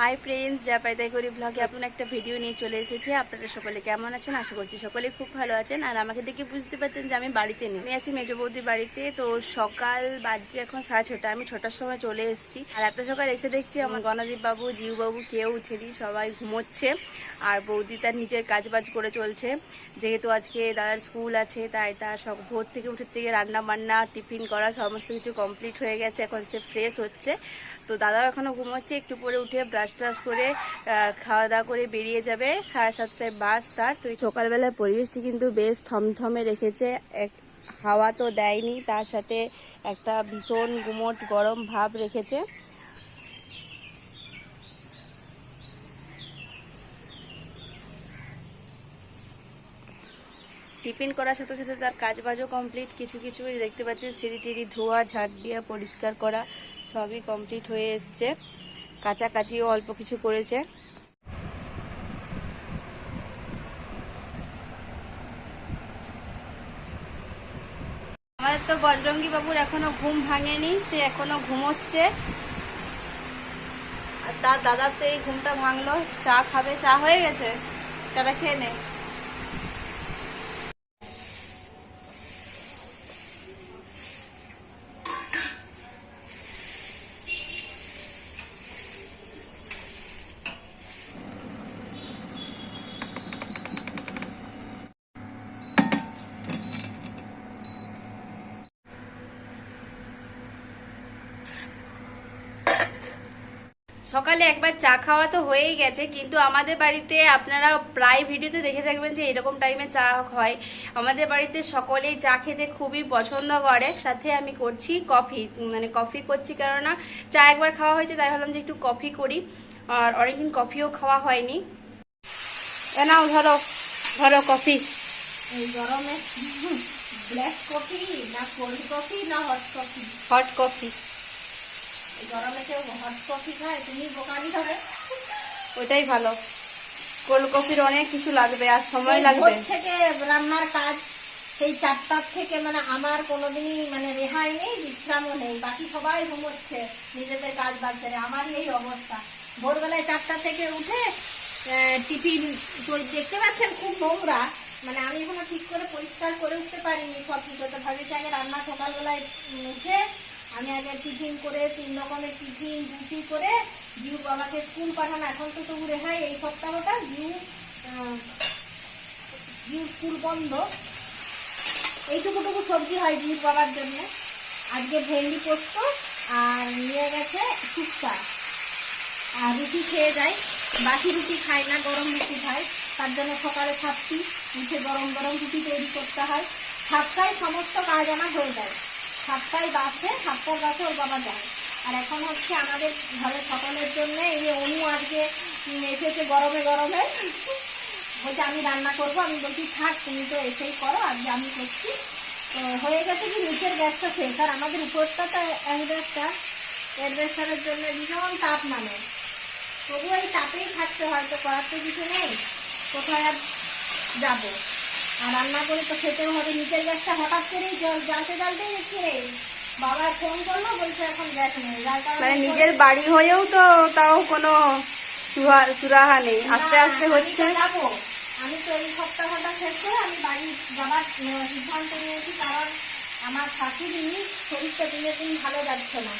Hi friends যা পাইতাই করি ব্লগে আপন একটা ভিডিও নিয়ে চলে এসেছে। আপনারা সকলে কেমন আছেন? আশা করছি সকলে খুব ভালো আছেন। আর আমাকে দেখে বুঝতে পারছেন যে আমি বাড়িতে নেই। আমি আছি মেজ বৌদির বাড়িতে, তো সকাল বাজছে এখন সাড়ে ছটা। আমি ছটার সময় চলে এসেছি। আর এত সকাল এসে দেখছি আমার গণদীপ বাবু জিউ বাবু কেউ উঠেনি, সবাই ঘুমোচ্ছে। আর বৌদি তার নিজের কাজ বাজ করে চলছে। যেহেতু আজকে দাদার স্কুল আছে, তাই তার সব ভোর থেকে উঠে থেকে রান্না বান্না টিফিন করা, সমস্ত কিছু কমপ্লিট হয়ে গেছে। এখন সে ফ্রেশ হচ্ছে। তো দাদাও এখনও ঘুমোচ্ছে, একটু পরে উঠে ব্রাশ ট্রাশ করে খাওয়া দাওয়া করে বেরিয়ে যাবে। সাড়ে সাতটায় বাস তার তো এই সকালবেলার পরিবেশটি কিন্তু বেশ থমথমে রেখেছে। এক, হাওয়া তো দেয়নি, তার সাথে একটা ভীষণ গুমোট গরম ভাব রেখেছে। টিফিন করার সাথে সাথে তার কাজ বাজও কমপ্লিট কিছু কিছু দেখতে পাচ্ছেন সিঁড়ি টিড়ি ধোয়া ঝাড় দিয়া পরিষ্কার করা। সবই কমপ্লিট হয়ে এসছে। কাছাকাছিও অল্প কিছু করেছে। আমাদের তো বজরঙ্গি বাবুর এখনও ঘুম ভাঙেনি, সে এখনও ঘুমোচ্ছে। আর তার দাদার তো এই ঘুমটা ভাঙলো। চা খাবে, চা হয়ে গেছে? চাটা খেয়ে নে। সকালে একবার চা খাওয়া তো হয়েই গেছে কিন্তু আমাদের বাড়িতে আপনারা প্রায় ভিডিওতে দেখে থাকবেন যে এরকম টাইমে চা হয়। আমাদের বাড়িতে সকলেই চা খেতে খুবই পছন্দ করে। সাথে আমি করছি কফি মানে কফি করছি কেননা চা একবার খাওয়া হয়েছে তাই ভাবলাম যে একটু কফি করি। আর অনেকদিন কফিও খাওয়া হয়নি। নাও ধরো ধরো কফি। গরমে ব্ল্যাক কফি না কোল্ড কফি না হট কফি? Hot coffee. গরমে কেউ হট কফি খায় তুমি বোকামি হবে ওটাই ভালো। কোল্ড কফির অনেক কিছু লাগবে আর সময় লাগবে। থেকে রান্নার কাজ সেই চারটার থেকে মানে আমার কোনোদিনই মানে রেহাই নেই বিশ্রামও নেই। বাকি সবাই ঘুমোচ্ছে নিজেদের কাজ বাজ সেরে আমার এই অবস্থা। ভোরবেলায় চারটা থেকে উঠে টিফিন দেখতে পাচ্ছেন খুব নোংরা। মানে আমি এখনও ঠিক করে পরিষ্কার করে উঠতে পারিনি। সব কিছু তো ভাবিছি আগে রান্না সকালবেলায় উঠে আমি আগে টিফিন করে, তিন রকমের টিফিন, রুটি করে জিউ বাবাকে স্কুল পাঠানো। এখন তো তবু রেহাই, এই সপ্তাহটা জিউ জিউ স্কুল বন্ধ। এইটুকুটুকু সবজি হয় জিউর বাবার জন্য। আজকে ভেন্ডি পোস্ত আর নিয়ে গেছে শুক্তা। আর রুটি খেয়ে যায়। বাকি রুটি খায় না, গরম রুটি খায়। তার জন্য সকালে ছাপছি উঠে গরম গরম রুটি তৈরি করতে হয়। সাতটায় সমস্ত কাজ আমার হয়ে যায়। সাতটায় বাসে, সাতটার বাসে ওর বাবা যায়। আর এখন হচ্ছে আমাদের ঘরের সকলের জন্য এই যে অনু আজকে এসেছে গরমে গরমে। বলছে, আমি রান্না করব। আমি বলছি, থাক, তুমি তো এসেই করো, আজকে আমি করছি। তো হয়ে গেছে কি, নিচের গ্যাসটা শেষ। আর আমাদের উপরটা তো অ্যাডভেস্টার অ্যাডভেস্টারের জন্য ভীষণ তাপ নামে। তবু এই তাপেই থাকতে হয়তো করার তো কিছু নেই। কোথায় আর যাব? আর রান্না করে তো খেতেও হবে। নিচের গ্যাসটা হঠাৎ করেই জল জ্বালতে জ্বালতেই দেখছি রে বাবা ফোন করল বলছে এখন গ্যাস নেই। মানে নিজের বাড়ি হয়েও তো তাও কোনো সুহা- সুরাহা নেই। আস্তে আস্তে হচ্ছে। যাব। আমি তো এই সপ্তাহটা শেষ করে আমি বাড়ি যাবার সিদ্ধান্ত নিয়েছি কারণ আমার শাশুড়ি শরীরটা দিনে দিন ভালো যাচ্ছে না।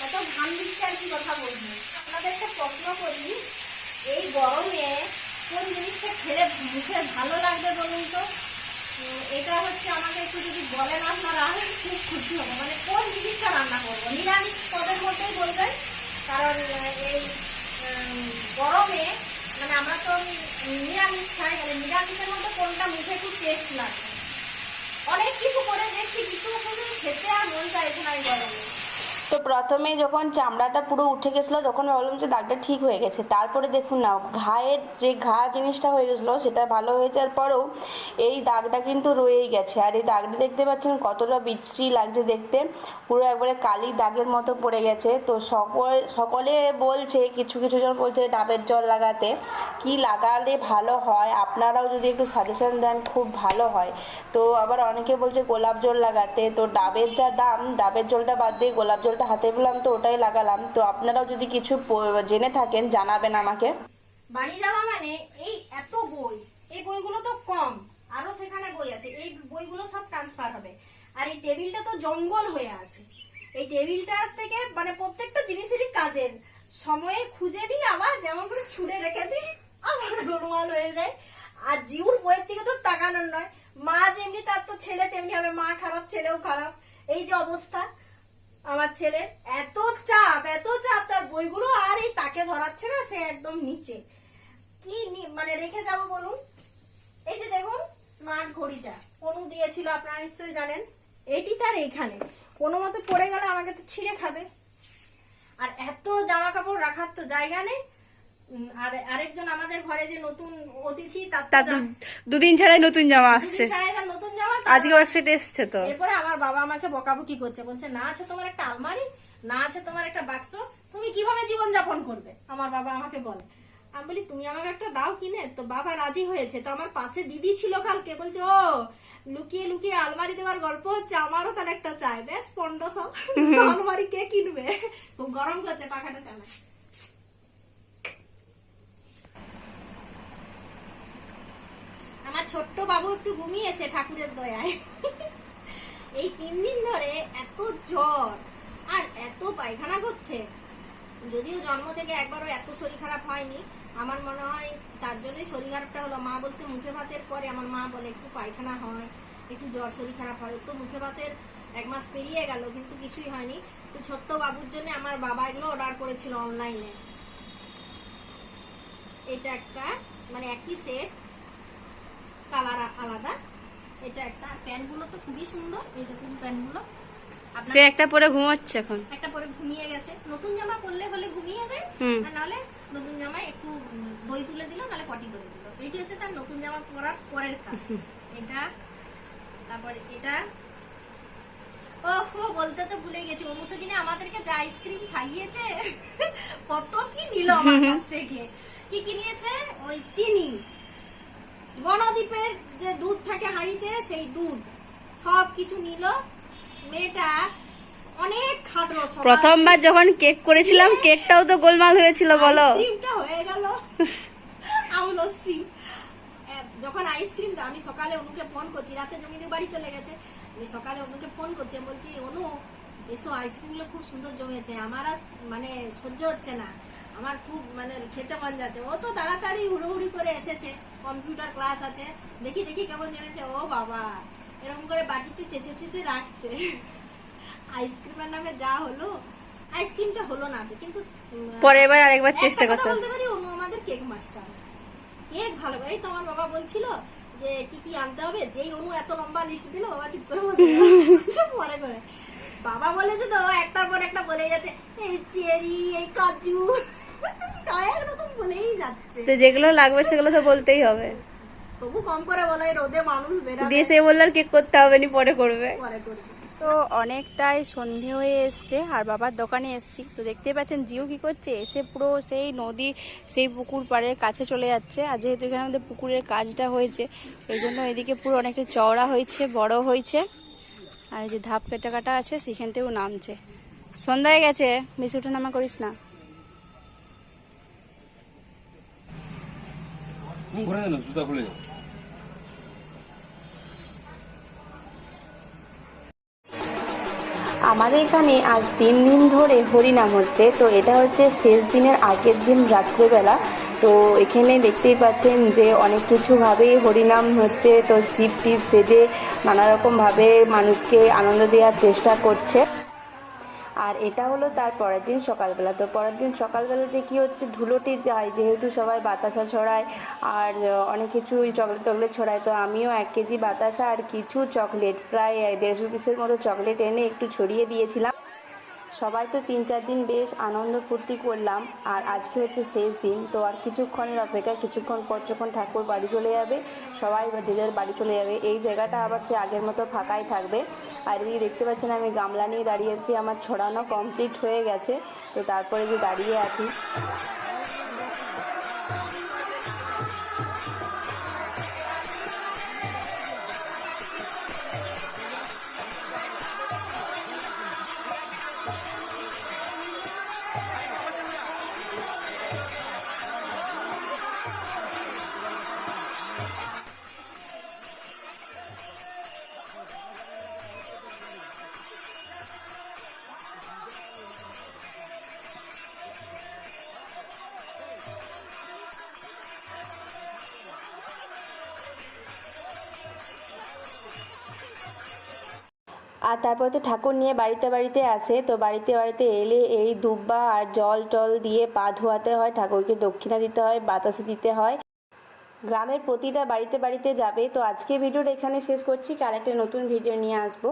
কত ঘাম দিচ্ছে আর কি কথা বলব। আপনাদেরকে প্রশ্ন করি এই গরমে কোন জিনিসটা খেলে মুখে ভালো লাগবে বলুন তো? এটা হচ্ছে আমাকে একটু যদি বলেন, আপনারা খুব খুশি হব। মানে কোন জিনিসটা রান্না করব? নিরামিষ পদের মধ্যেই বলবেন? কারণ এই গরমে মানে আমরা তো নিরামিষ খাই মানে নিরামিষের মধ্যে কোনটা মুখে খুব টেস্ট লাগে? অনেক কিছু করে দেখছি কিছু কিছু খেতে আর মন চাইছে না এই গরমে। তো প্রথমে যখন চামড়াটা পুরো উঠে গেছিল, তখন ভাবলাম যে দাগটা ঠিক হয়ে গেছে। তারপরে দেখুন না, ঘায়ের যে ঘা জিনিসটা হয়ে গেছিল, সেটা ভালো হয়ে যাওয়ার পরেও এই দাগটা কিন্তু রয়েই গেছে। আর এই দাগটা দেখতে পাচ্ছেন, কতটা বিশ্রী লাগছে দেখতে। পুরো একবারে কালি দাগের মতো পড়ে গেছে। তো সকল, সকলে বলছে, কিছু কিছু জন বলছে ডাবের জল লাগাতে। কি লাগালে ভালো হয়? আপনারাও যদি একটু সাজেশন দেন, খুব ভালো হয়। তো আবার অনেকে বলছে গোলাপ জল লাগাতে। তো ডাবের যা দাম, ডাবের জলটা বাদ দিয়ে গোলাপ জলটা ওটা হাতে পেলাম তো ওটাই লাগালাম। তো আপনারাও যদি কিছু জেনে থাকেন, জানাবেন আমাকে। বাড়ি যাওয়া মানে এই এত বই। এই বইগুলো তো কম। আরও সেখানে বই আছে। এই বইগুলো সব ট্রান্সফার হবে। আর এই টেবিলটা তো জঙ্গল হয়ে আছে। এই টেবিলটা থেকে মানে প্রত্যেকটা জিনিসেরই কাজের। সময়ে খুঁজে নিই আবার যেমন করে ছুঁড়ে রেখে দিই, আবার গোলমাল হয়ে যায়। আর জিউর বইয়ের দিকে তো তাকানোর নয়। মা যেমনি তার তো ছেলে, তেমনি হবে। মা খারাপ, ছেলেও খারাপ। এই যে অবস্থা। আমার ছেলে এত চাপ এত চাপ তার বইগুলো আর এই তাকে ধরাচ্ছে না, সে একদম নিচে। কি মানে রেখে যাব বলুন? এই যে দেখুন স্মার্ট ঘড়িটা। অনু দিয়েছিল আপনারা নিশ্চয়ই জানেন? এটি তার এইখানে। কোনো মতে পড়ে গেলে আমাকে তো ছিঁড়ে খাবে। আর এত জামা কাপড় রাখার তো জায়গা নেই। আর আরেকজন আমাদের ঘরে যে নতুন অতিথি তার দুদিন ছাড়াই নতুন জামা আসছে। নতুন জামা তার- আজকেও এসছে তো। এরপরে আমার বাবা আমাকে বকাবকি করছে বলছে না আছে তোমার একটা আলমারি না আছে তোমার একটা বাক্স তুমি কীভাবে জীবন যাপন করবে? আমার বাবা আমাকে বলে আমি বলি তুমি আমাকে একটা দাও কিনে তো বাবা রাজি হয়েছে তো আমার পাশে দিদি ছিল কালকে। বলছে ও লুকিয়ে লুকিয়ে আলমারি দেওয়ার গল্প হচ্ছে আমারও তাহলে একটা চাই। বেশ পনেরো সব আলমারি কে কিনবে? খুব গরম করছে পাখাটা চালায় আমার ছোট্ট বাবু একটু ঘুমিয়েছে ঠাকুরের দয়ায়। এই তিন দিন ধরে এত জ্বর আর এত পায়খানা করছে। যদিও জন্ম থেকে একবারও এত শরীর খারাপ হয়নি, আমার মনে হয় তার জন্যই শরীর খারাপটা হলো। মা বলছে, মুখে ভাতের পরে, আমার মা বলে, একটু পায়খানা হয়, একটু জ্বর শরীর খারাপ হয়। তো মুখে ভাতের এক মাস পেরিয়ে গেল, কিন্তু কিছুই হয়নি। তো ছোট্ট বাবুর জন্য আমার বাবা এগুলো অর্ডার করেছিল অনলাইনে এটা একটা মানে একই সেট কালার আলাদা। এটা একটা প্যান্টগুলো তো খুবই সুন্দর। এই দেখুন প্যান্টগুলো। সে একটা পরে ঘুমাচ্ছে এখন। একটা পরে ঘুমিয়ে গেছে। নতুন জামা পরলে হলে ঘুমিয়ে যায়। আর নাহলে নতুন জামায় একটু দই তুলে দিল নাহলে পটি করে দিল। এটি হচ্ছে তার নতুন জামা পরার পরের কাজ। এটা তারপরে এটা। ও বলতে তো ভুলে গেছি। অনুষে দিনে আমাদেরকে যা আইসক্রিম খাইয়েছে কত কি নিল আমার কাছ থেকে। কি কি নিয়েছে ওই চিনি। গণদ্বীপের যে দুধ থাকে হাঁড়িতে সেই দুধ। সব কিছু নিল। মেয়েটা অনেক খাটলো প্রথমবার যখন কেক করেছিলাম কেকটাও তো গোলমাল হয়েছিল বলো। আইসক্রিমটা হয়ে গেল। আমলসি যখন আইসক্রিমটা আমি সকালে অনুকে ফোন করছি রাতে জমিনে বাড়ি চলে গেছে। আমি সকালে অনুকে ফোন করছি আমি বলছি অনু এসো আইসক্রিমগুলো খুব সুন্দর জমেছে। আমার মানে সহ্য হচ্ছে না। আমার খুব মানে খেতে মন যাচ্ছে। ও তো তাড়াতাড়ি হুড়োহুড়ি করে এসেছে। কম্পিউটার ক্লাস আছে। দেখি দেখি কেমন জমেছে ও বাবা এরকম করে বাটিতে চেঁচে চেঁচে রাখছে। আইসক্রিমের নামে যা হলো আইসক্রিমটা হলো না কিন্তু পরে এবার আরেকবার চেষ্টা করতে বলতে পারি অনু আমাদের কেক মাস্টার। কেক ভালো করে এই তো আমার বাবা বলছিল যে কি কি আনতে হবে? যেই অনু এত লম্বা লিস্ট দিল বাবা চুপ করে বসে পরে করে। বাবা বলেছে তো একটার পর একটা বলে যাচ্ছে এই চেরি এই কাজু। তো যেগুলো লাগবে সেগুলো তো বলতেই হবে। তবু কম করে বলো রোদে মানুষ দিয়ে সে বললে আর কেক করতে হবে নি পরে করবে। তো অনেকটাই সন্ধে হয়ে এসছে আর বাবার দোকানে এসছি। তো দেখতেই পাচ্ছেন জিও কি করছে? এসে পুরো সেই নদী সেই পুকুর পাড়ের কাছে চলে যাচ্ছে। আর যেহেতু এখানে আমাদের পুকুরের কাজটা হয়েছে এই জন্য এদিকে পুরো অনেকটা চওড়া হয়েছে বড় হয়েছে। আর এই যে ধাপ কেটে কাটা আছে সেখান থেকেও নামছে। সন্ধ্যা হয়ে গেছে। বেশি উঠে নামা করিস না। জুতা খুলে যাও আমাদের এখানে আজ তিন দিন ধরে হরিনাম হচ্ছে। তো এটা হচ্ছে শেষ দিনের আগের দিন রাত্রেবেলা। তো এখানে দেখতেই পাচ্ছেন যে অনেক কিছুভাবেই হরিনাম হচ্ছে। তো শিব টিপ সেজে নানারকমভাবে মানুষকে আনন্দ দেওয়ার চেষ্টা করছে। আর এটা হলো তার পরের দিন সকালবেলা। তো পরের দিন সকালবেলাতে কি হচ্ছে, ধুলোটি দেয়, যেহেতু সবাই বাতাসা ছড়ায়, আর অনেক কিছু চকলেট টকলেট ছড়ায়। তো আমিও এক কেজি বাতাসা আর কিছু চকলেট, প্রায় দেড়শো পিসের মতো চকলেট এনে একটু ছড়িয়ে দিয়েছিলাম। সবাই তো তিন চার দিন বেশ আনন্দ ফুর্তি করলাম, আর আজকে হচ্ছে শেষ দিন, তো আর কিছুক্ষণের অপেক্ষা কিছুক্ষণ পর যখন ঠাকুর বাড়ি চলে যাবে, সবাই যে যার বাড়ি চলে যাবে, এই জায়গাটা আবার সে আগের মতো ফাঁকাই থাকবে। আর এদিকে দেখতে পাচ্ছেন আমি গামলা নিয়ে দাঁড়িয়েছি আমার ছড়ানো কমপ্লিট হয়ে গেছে, তো তারপরে যে দাঁড়িয়ে আছি। আর তারপরে তো ঠাকুর নিয়ে বাড়িতে বাড়িতে আসে, তো বাড়িতে বাড়িতে এলে এই দুব্বা আর জল টল দিয়ে পা ধোয়াতে হয়, ঠাকুরকে দক্ষিণা দিতে হয়, বাতাসে দিতে হয়। গ্রামের প্রতিটা বাড়িতে বাড়িতে যাবে। তো আজকে ভিডিওটা এখানে শেষ করছি। কাল একটা নতুন ভিডিও নিয়ে আসব।